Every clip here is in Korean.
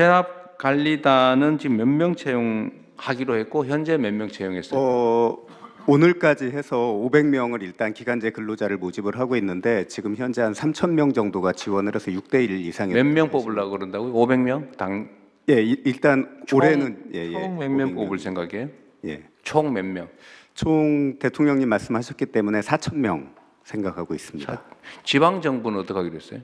체납 관리단은 지금 몇 명 채용하기로 했고 현재 몇 명 채용했어요? 어, 오늘까지 해서 500명을 일단 기간제 근로자를 모집을 하고 있는데 지금 현재 한 3천 명 정도가 지원을 해서 6대 1 이상의 몇 명 뽑으려고 그런다고요? 500명? 당 예, 이- 일단 총- 올해는 예, 예. 총 몇 명 500 명. 뽑을 생각이에요? 예. 총 몇 명? 총 대통령님 말씀하셨기 때문에 4천 명 생각하고 있습니다. 지방 정부는 어떻게 하기로 했어요?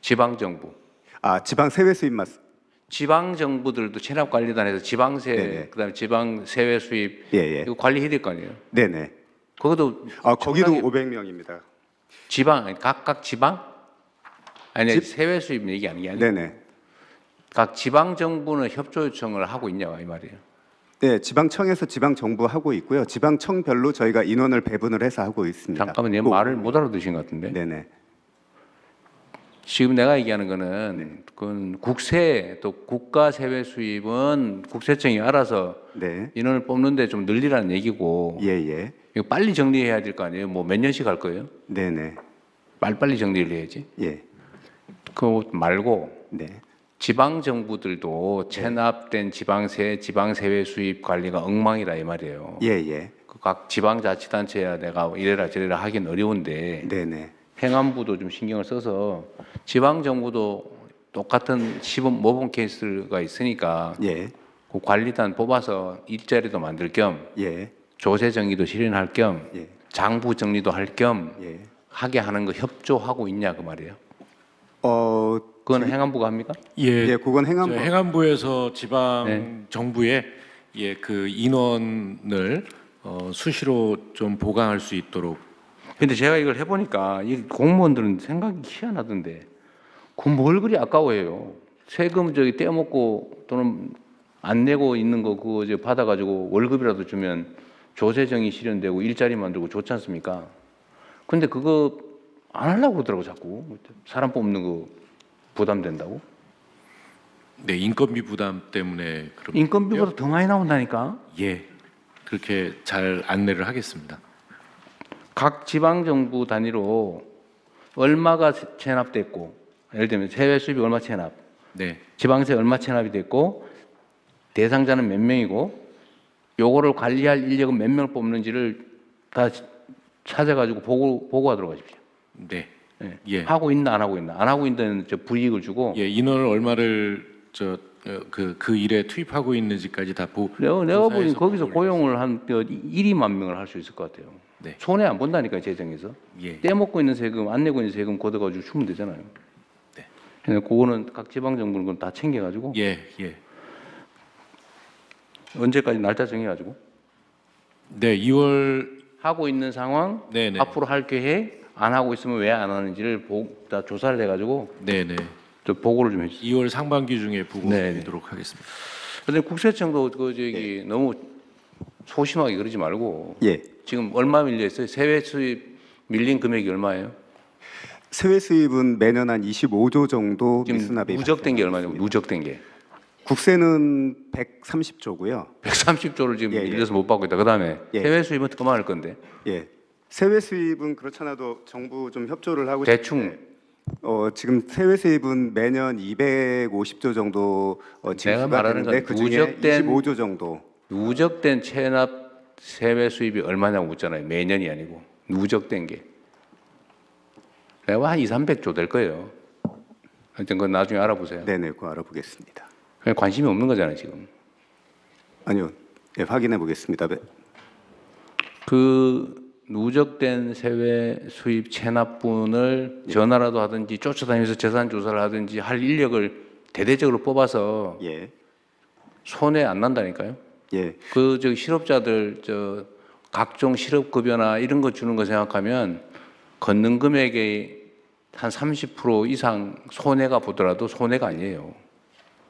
지방 정부. 아, 지방 세외 수입 맞 지방 정부들도 체납 관리단에서 지방세 네네. 그다음에 지방 세외 수입 예, 예. 이거 관리해야 될 거 아니에요? 네, 네. 그것도 아, 거기도 청량이- 500명입니다. 지방 각각 지방 아니 세외 수입 얘기 아니게 아니고 네, 네. 각 지방 정부는 협조 요청을 하고 있냐 이 말이에요. 네, 지방청에서 지방 정부 하고 있고요. 지방청별로 저희가 인원을 배분을 해서 하고 있습니다. 잠깐만 얘 꼭- 말을 못 알아듣신 것 같은데. 네, 네. 지금 내가 얘기하는 거는 그건 국세 또 국가 세외 수입은 국세청이 알아서 네. 인원을 뽑는데 좀 늘리라는 얘기고 예, 예. 이거 빨리 정리해야 될 거 아니에요? 뭐 몇 년씩 할 거예요? 네, 네. 빨리빨리 정리를 해야지. 예. 그거 말고 네. 지방 정부들도 체납된 지방세, 지방세외 수입 관리가 엉망이라 이 말이에요. 예, 예. 그 각 지방자치단체야 내가 이래라 저래라 하긴 어려운데 네, 네. 행안부도 좀 신경을 써서 지방 정부도 똑같은 시범 모범 케이스가 있으니까 예. 그 관리단 뽑아서 일자리도 만들 겸 예. 조세 정리도 실현할 겸 예. 장부 정리도 할겸 예. 하게 하는 거 협조하고 있냐 그 말이에요. 어, 그건 행안부가 합니까? 예, 예, 그건 저 행안부 행안부에서 지방 네. 정부에 예, 그 인원을 어, 수시로 좀 보강할 수 있도록 근데 제가 이걸 해보니까 이 공무원들은 생각이 희한하던데 그 뭘 그리 아까워해요. 세금 저기 떼먹고 또는 안 내고 있는 거 그거 이제 받아가지고 월급이라도 주면 조세정이 실현되고 일자리 만들고 좋지 않습니까? 근데 그거 안 하려고 그러더라고 자꾸 사람 뽑는 거 부담된다고 네, 인건비 부담 때문에 그럼 인건비보다 더 많이 나온다니까 예. 그렇게 잘 안내를 하겠습니다. 각 지방 정부 단위로 얼마가 체납됐고 예를 들면 세외 수입이 얼마 체납 네. 지방세 얼마 체납이 됐고 대상자는 몇 명이고 요거를 관리할 인력은 몇 명을 뽑는지를 다 찾아가지고 보고 보고하도록 하십시오. 네. 예. 예. 하고 있나 안 하고 있나 안 하고 있는 저 불이익을 주고 예, 인원을 얼마를 저 그그 그 일에 투입하고 있는지까지 다 보. 내가 내가 조사해서 거기서 고용을 한 1위만 명을 할 수 있을 것 같아요. 네. 손해 안 본다니까 재정에서 예. 떼먹고 있는 세금 안 내고 있는 세금 걷어가지고 주면 되잖아요. 네. 그래서 그거는 각 지방 정부는 다 챙겨가지고 예, 예. 언제까지 날짜 정해가지고 네, 2월 하고 있는 상황 네, 네. 앞으로 할 계획 안 하고 있으면 왜 안 하는지를 보, 다 조사를 해가지고 네, 네. 저 보고를 좀 해주세요. 2월 상반기 중에 보고 네, 네. 드리도록 하겠습니다. 근데 국세청도 그 저기 네. 너무 소심하게 그러지 말고 예. 지금 얼마 밀려 있어요? 세외 수입 밀린 금액이 얼마예요? 세외 수입은 매년 한 25조 정도 지금 미수납이 누적된 게 얼마냐고 누적된 게 국세는 130조고요. 130조를 지금 예, 예. 밀려서 못 받고 있다. 그다음에 예. 세외 수입은 그만할 건데 예. 세외 수입은 그렇잖아도 정부 좀 협조를 하고 대충 싶은데, 어, 지금 세외 수입은 매년 250조 정도 어, 내가 징수가 말하는 되는데 건 그중에 누적된 25조 정도. 누적된 체납 세외 수입이 얼마냐고 묻잖아요. 매년이 아니고 누적된 게. 내가 한 2, 300조 될 거예요. 하여튼 그건 나중에 알아보세요. 네네, 그거 알아보겠습니다. 그냥 관심이 없는 거잖아요, 지금. 아니요, 예, 확인해 보겠습니다. 네. 그 누적된 세외 수입 체납분을 전화라도 하든지 쫓아다니면서 재산 조사를 하든지 할 인력을 대대적으로 뽑아서 예, 손해 안 난다니까요. 예, 그 저기 실업자들 저 각종 실업 급여나 이런 거 주는 거 생각하면 걷는 금액의 한 30% 이상 손해가 보더라도 손해가 아니에요.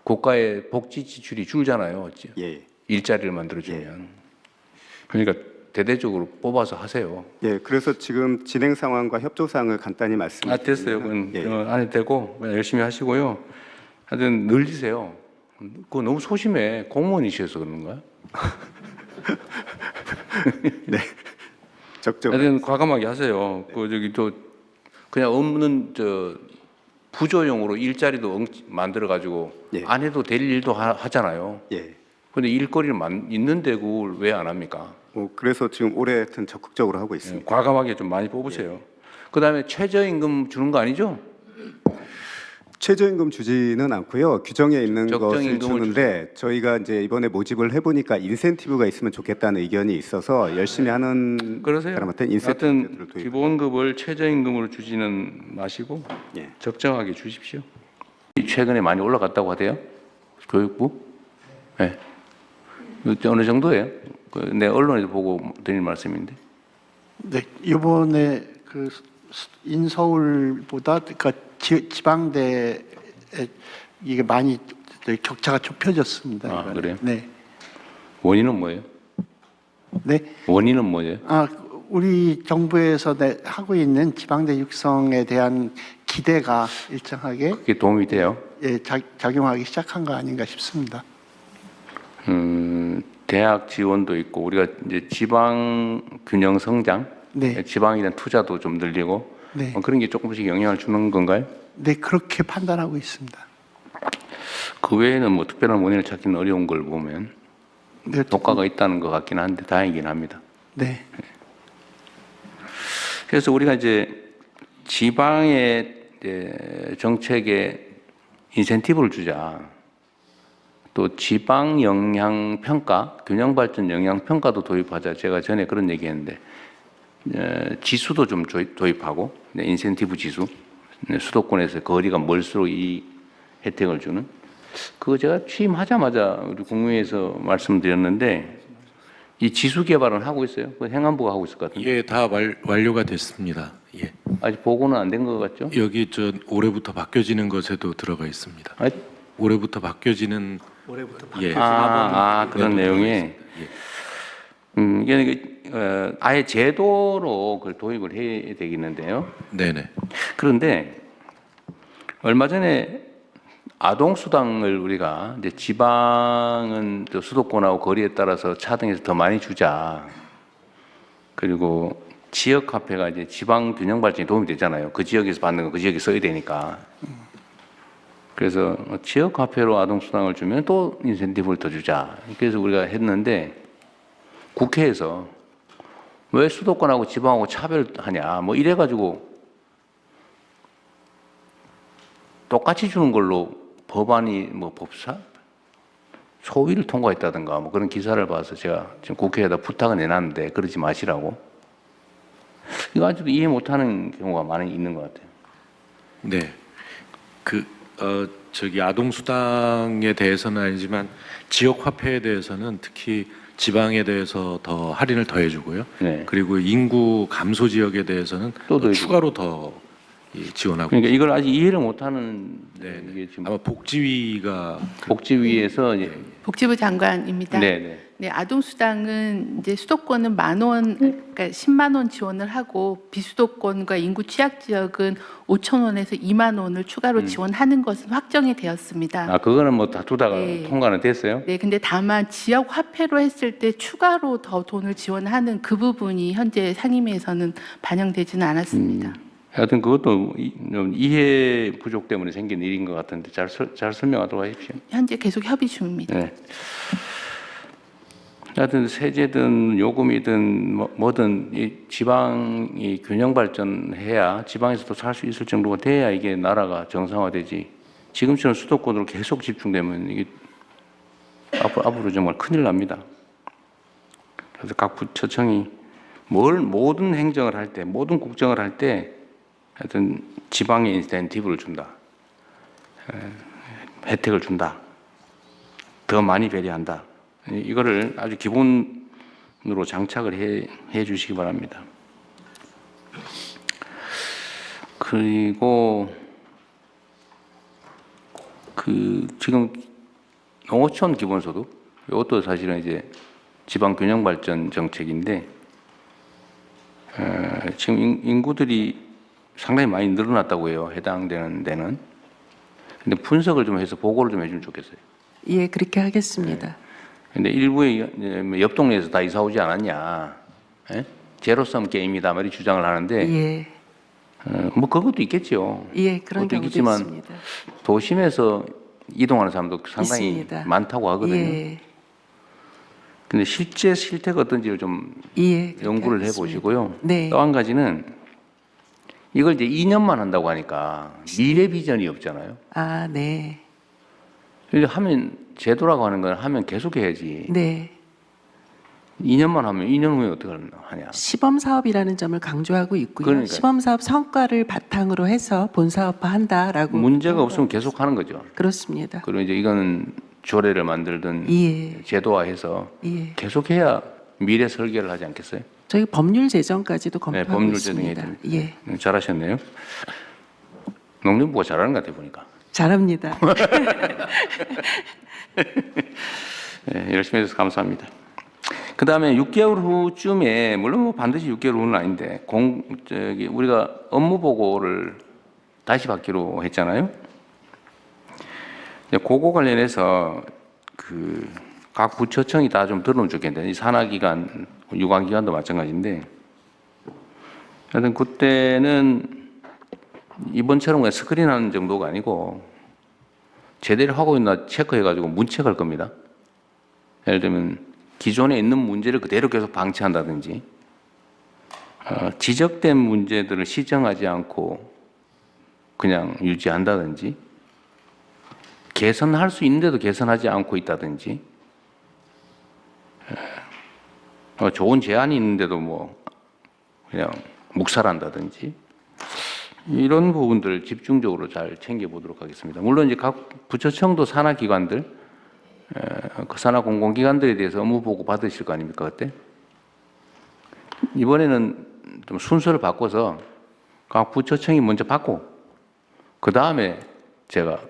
국가의 복지 지출이 줄잖아요. 예, 일자리를 만들어 주면. 그러니까 대대적으로 뽑아서 하세요. 예. 그래서 지금 진행 상황과 협조 사항을 간단히 아 말씀드리면 됐어요. 그건 예. 어, 안 해도 되고 그냥 열심히 하시고요. 하여튼 늘리세요. 그거 너무 소심해. 공무원이셔서 그런 거야? 적정. 하여튼 과감하게 하세요. 그 저기 또 그냥 없는 저 부조용으로 일자리도 엉- 만들어 가지고 예. 안 해도 될 일도 하, 하잖아요. 예. 근데 일거리를 만, 있는데 그걸 왜안 합니까? 뭐 그래서 지금 올해 하여튼 적극적으로 하고 있습니다. 예, 과감하게 좀 많이 뽑으세요. 그다음에 최저임금 주는 거 아니죠? 최저임금 주지는 않고요. 규정에 있는 것을 주는데 저희가 이제 이번에 모집을 해보니까 인센티브가 있으면 좋겠다는 의견이 있어서 열심히 하는 그러세요. 사람한테 인센티브를 도입. 기본급을 최저임금으로 주지는 마시고 예. 적정하게 주십시오. 최근에 많이 올라갔다고 하대요. 교육부. 네. 그 어느 정도예요? 그내 언론에서 보고 드릴 말씀인데. 네, 이번에 그 스- 인서울보다 그러니까 지, 지방대에 이게 많이 격차가 좁혀졌습니다. 아. 그래요? 네, 원인은 뭐예요? 네. 원인은 뭐예요? 아, 우리 정부에서 내, 하고 있는 지방대 육성에 대한 기대가 일정하게 그게 도움이 돼요? 예, 작, 작용하기 시작한 거 아닌가 싶습니다. 음, 대학 지원도 있고 우리가 이제 지방 균형 성장, 네. 지방에 대한 투자도 좀 늘리고 네. 뭐 그런 게 조금씩 영향을 주는 건가요? 네, 그렇게 판단하고 있습니다. 그 외에는 뭐 특별한 원인을 찾기는 어려운 걸 보면 네, 효과가 있다는 것 같긴 한데 다행이긴 합니다. 네, 그래서 우리가 이제 지방의 이제 정책에 인센티브를 주자. 또 지방 영향 평가, 균형 발전 영향 평가도 도입하자. 제가 전에 그런 얘기했는데 에, 지수도 좀 도입하고 네, 인센티브 지수, 네, 수도권에서 거리가 멀수록 이 혜택을 주는 그거 제가 취임하자마자 우리 국무회에서 말씀드렸는데 이 지수 개발은 하고 있어요. 그 행안부가 하고 있을 것 같은데 예, 다 완, 완료가 됐습니다. 예. 아직 보고는 안 된 것 같죠? 여기 저 올해부터 바뀌어지는 것에도 들어가 있습니다. 아, 올해부터 바뀌어지는 올해부터 예. 아, 아, 그런 네, 내용이 예. 음, 이게 어, 아예 제도로 그걸 도입을 해야 되겠는데요. 네네. 그런데 얼마 전에 아동 수당을 우리가 이제 지방은 또 수도권하고 거리에 따라서 차등해서 더 많이 주자. 그리고 지역 화폐가 이제 지방 균형 발전에 도움이 되잖아요. 그 지역에서 받는 거 그 지역에 써야 되니까. 그래서 지역 화폐로 아동 수당을 주면 또 인센티브를 더 주자. 그래서 우리가 했는데 국회에서 왜 수도권하고 지방하고 차별하냐. 뭐 이래 가지고 똑같이 주는 걸로 법안이 뭐 법사 소위를 통과했다든가 뭐 그런 기사를 봐서 제가 지금 국회에다 부탁을 내놨는데 그러지 마시라고 이거 아직도 이해 못하는 경우가 많이 있는 것 같아요. 네. 그, 어, 저기 아동 수당에 대해서는 아니지만 지역 화폐에 대해서는 특히 지방에 대해서 더 할인을 더 해주고요. 네. 그리고 인구 감소 지역에 대해서는 또또더 추가로 더 이, 지원하고. 그러니까 이걸 아직 이해를 못하는 네. 이게 지금 아마 복지위가 복지위에서 이제 복지부 장관입니다. 네, 네. 네, 아동 수당은 이제 수도권은 만 원, 그러니까 10만 원 지원을 하고 비수도권과 인구 취약 지역은 5천 원에서 2만 원을 추가로 지원하는 것은 확정이 되었습니다. 아 그거는 뭐 다투다가 네. 통과는 됐어요. 네, 근데 다만 지역 화폐로 했을 때 추가로 더 돈을 지원하는 그 부분이 현재 상임위에서는 반영되지는 않았습니다. 하여튼 그것도 이- 이해 부족 때문에 생긴 일인 것 같은데 잘, 설- 잘 설명하도록 하십시오. 현재 계속 협의 중입니다. 네. 하여튼 세제든 요금이든 뭐, 뭐든 이 지방이 균형 발전해야 지방에서도 살 수 있을 정도가 돼야 이게 나라가 정상화되지. 지금처럼 수도권으로 계속 집중되면 이게 앞으로, 앞으로 정말 큰일 납니다. 그래서 각 부처청이 뭘 모든 행정을 할 때, 모든 국정을 할 때 하여튼 지방에 인센티브를 준다. 에, 혜택을 준다. 더 많이 배려한다. 이- 이거를 아주 기본으로 장착을 해, 해 주시기 바랍니다. 그리고 그 지금 농어촌 기본소득 이것도 사실은 이제 지방 균형 발전 정책인데 에, 지금 인- 인구들이 상당히 많이 늘어났다고 해요. 해당되는 데는. 근데 분석을 좀 해서 보고를 좀 해주면 좋겠어요. 예, 그렇게 하겠습니다. 근데 일부의 이제 뭐옆 동네에서 다 이사 오지 않았냐? 예? 제로섬 게임이다 말이 주장을 하는데 예, 어, 뭐 그것도 있겠죠. 예, 그런 경우도 있겠지만 있습니다. 도심에서 이동하는 사람도 상당히 있습니다. 많다고 하거든요. 예, 근데 실제 실태가 어떤지를 좀 예, 연구를 하겠습니다. 해보시고요. 네. 또 한 가지는 이걸 이제 2년만 한다고 하니까 미래 비전이 없잖아요. 아, 네, 이게 하면 제도라고 하는 건 하면 계속 해야지. 네. 2년만 하면 2년 후에 어떻게 하냐. 시범 사업이라는 점을 강조하고 있고요. 그러니까요. 시범 사업 성과를 바탕으로 해서 본 사업화한다라고 문제가 없으면 계속 하는 거죠. 그렇습니다. 그리고 이제 이거는 조례를 만들든 예, 제도화해서 예. 계속 해야 미래 설계를 하지 않겠어요? 저희 법률 제정까지도 네, 검토하고 법률 있습니다. 됩니다. 예, 네, 잘하셨네요. 농림부가 잘하는 것 같아 보니까. 잘합니다. 네, 열심히 해주셔서 감사합니다. 그 다음에 6개월 후쯤에, 물론 뭐 반드시 6개월 후는 아닌데, 공, 저기, 우리가 업무 보고를 다시 받기로 했잖아요. 이제 그거 관련해서 그, 각 부처청이 다 좀 들어오면 좋겠는데, 이 산하기관, 유관기관도 마찬가지인데, 하여튼 그때는 이번처럼 그냥 스크린 하는 정도가 아니고, 제대로 하고 있나 체크해가지고 문책할 겁니다. 예를 들면 기존에 있는 문제를 그대로 계속 방치한다든지 어, 지적된 문제들을 시정하지 않고 그냥 유지한다든지 개선할 수 있는데도 개선하지 않고 있다든지 어, 어, 좋은 제안이 있는데도 뭐 그냥 묵살한다든지 이런 부분들 집중적으로 잘 챙겨보도록 하겠습니다. 물론 이제 각 부처청도 산하 기관들 그 산하 공공기관들에 대해서 업무 보고 받으실 거 아닙니까 그때? 이번에는 좀 순서를 바꿔서 각 부처청이 먼저 받고 그 다음에 제가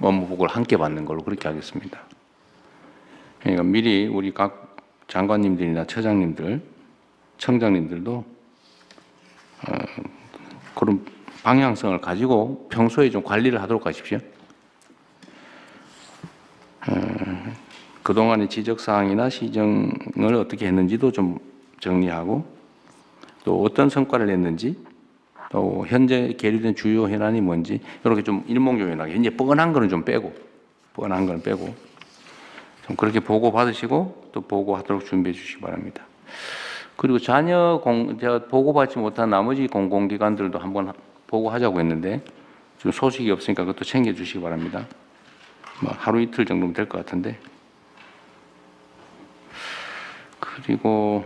업무 보고를 함께 받는 걸로 그렇게 하겠습니다. 그러니까 미리 우리 각 장관님들이나 처장님들, 청장님들도 어, 그런 방향성을 가지고 평소에 좀 관리를 하도록 하십시오. 어, 그동안의 지적사항이나 시정을 어떻게 했는지도 좀 정리하고 또 어떤 성과를 냈는지 또 현재 계류된 주요 현안이 뭔지 이렇게 좀 일목요연하게 이제 뻔한 거는 좀 빼고 뻔한 거는 빼고 좀 그렇게 보고 받으시고 또 보고하도록 준비해 주시기 바랍니다. 그리고 자녀 공 보고받지 못한 나머지 공공기관들도 한번 보고하자고 했는데 지금 소식이 없으니까 그것도 챙겨 주시기 바랍니다. 뭐 하루 이틀 정도면 될 것 같은데. 그리고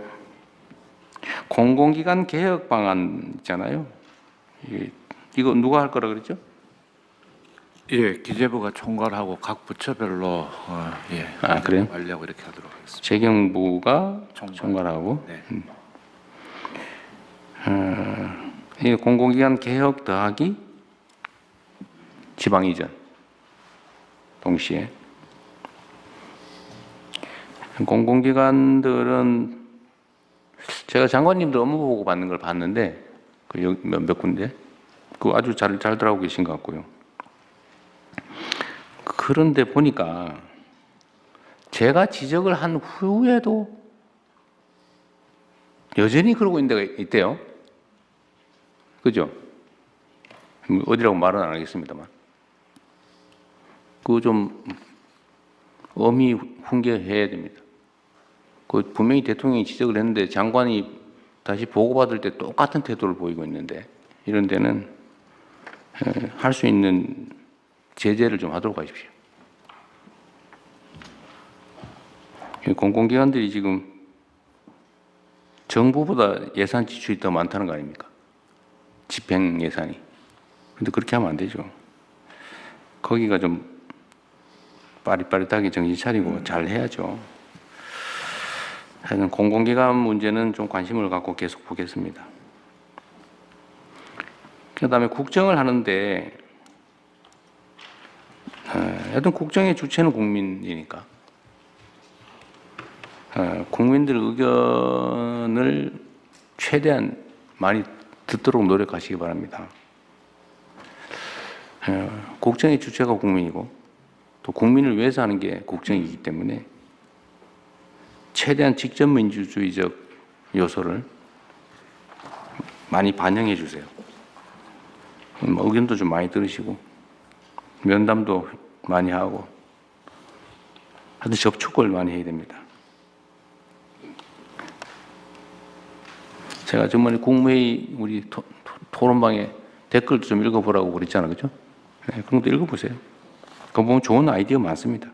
공공기관 개혁 방안 있잖아요. 이거 누가 할 거라 그랬죠? 예, 기재부가 총괄하고 각 부처별로 어, 예, 아, 그래요? 관리하고 이렇게 하도록 하겠습니다. 재경부가 총괄. 총괄하고 네. 어, 이 공공기관 개혁 더하기 지방 이전 동시에 공공기관들은 제가 장관님들 업무 보고 받는 걸 봤는데 그 몇 군데 그 아주 잘 잘들 하고 계신 것 같고요. 그런데 보니까 제가 지적을 한 후에도 여전히 그러고 있는 데가 있대요. 그죠? 뭐 어디라고 말은 안 하겠습니다만. 그거 좀 엄히 훈계해야 됩니다. 그 분명히 대통령이 지적을 했는데 장관이 다시 보고받을 때 똑같은 태도를 보이고 있는데 이런 데는 할 수 있는 제재를 좀 하도록 하십시오. 공공기관들이 지금 정부보다 예산 지출이 더 많다는 거 아닙니까? 집행 예산이. 근데 그렇게 하면 안 되죠. 거기가 좀 빠릿빠릿하게 정신 차리고 잘 해야죠. 하여튼 공공기관 문제는 좀 관심을 갖고 계속 보겠습니다. 그 다음에 국정을 하는데, 어, 하여튼 국정의 주체는 국민이니까. 어, 국민들 의견을 최대한 많이 듣도록 노력하시기 바랍니다. 어, 국정의 주체가 국민이고 또 국민을 위해서 하는 게 국정이기 때문에 최대한 직접 민주주의적 요소를 많이 반영해 주세요. 음, 의견도 좀 많이 들으시고 면담도 많이 하고 하여튼 접촉을 많이 해야 됩니다. 제가 저번에 국무회의 우리 토, 론방에 댓글도 좀 읽어보라고 그랬잖아요. 그죠? 네, 그런 것도 읽어보세요. 그거 보면 좋은 아이디어 많습니다.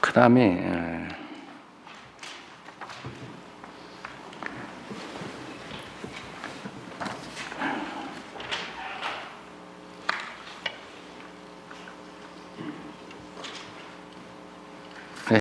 그 다음에